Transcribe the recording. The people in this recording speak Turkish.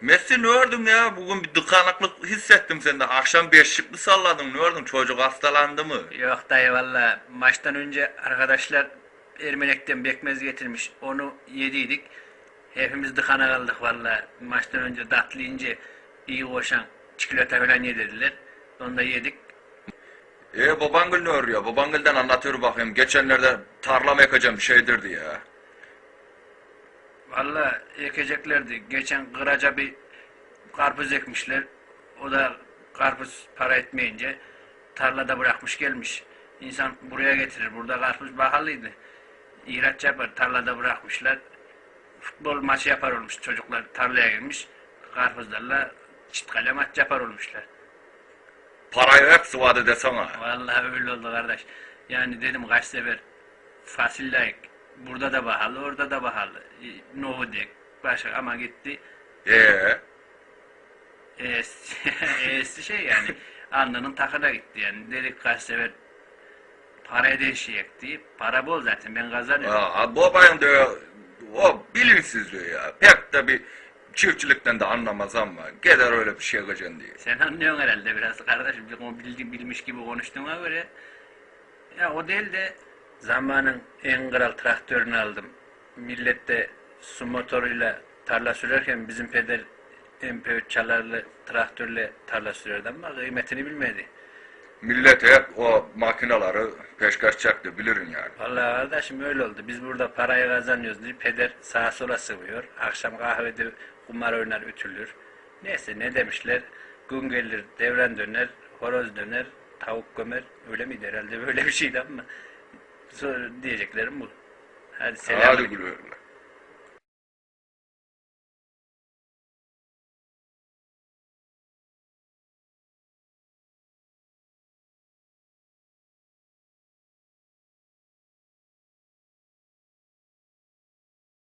Messi ne ördün ya? Bugün bir dıkanıklık hissettim sende. Akşam beşikli salladın. Ne ördün? Çocuk hastalandı mı? Yok dayı valla maçtan önce arkadaşlar Ermenek'ten bekmez getirmiş. Onu yediydik. Hepimiz dıkana kaldık valla. Maçtan önce tatlı iyi koşan çikolata falan yedirdiler. Onu da yedik. E babangıl ne örüyor? Babangıl'den anlatıyor bakayım. Geçenlerde tarlam ekeceğim şeydirdi ya. Valla ekeceklerdi. Geçen kıraca bir karpuz ekmişler. O da karpuz para etmeyince tarlada bırakmış gelmiş. İnsan buraya getirir. Burada karpuz pahalıydı. İhraç yapar. Tarlada bırakmışlar. Futbol maçı yapar olmuş. Çocuklar tarlaya girmiş. Karpuzlarla çift kale maç yapar olmuşlar. Parayı hepsi vaat desene. Vallahi öyle oldu kardeş. Yani dedim kaç sefer fasulye ek. Burada da pahalı, orada da pahalı. Nohut ek. Başka ama gitti. Ee, E'si E'si şey yani alnının takına gitti yani dedik kaç sefer para değişecekti. Para bol zaten ben kazanıyorum. aa, babayın da o bilinçsizliği ya. Pek de bir çiftçilikten de anlamaz ama gider öyle bir şey yapacaksın diye. Sen anlıyorsun herhalde biraz kardeşim. O bildi, bilmiş gibi konuştuğuna göre. Ya o değil de zamanın en kral traktörünü aldım. Millette su motoruyla tarla sürerken bizim peder MP3 çalarlı traktörle tarla sürerdi ama kıymetini bilmedi. Millet hep o makinaları peşkeş çaktı bilirin yani. Vallahi kardeşim öyle oldu. Biz burada parayı kazanıyoruz diye peder sağa sola sıvıyor. Akşam kahvede kumar oynar ütülür. Neyse ne demişler? Gün gelir devren döner, horoz döner, tavuk gömer. Öyle miydi herhalde böyle bir şeydi ama. Diyeceklerim bu. Hadi selam. Hadi gülüyorlar.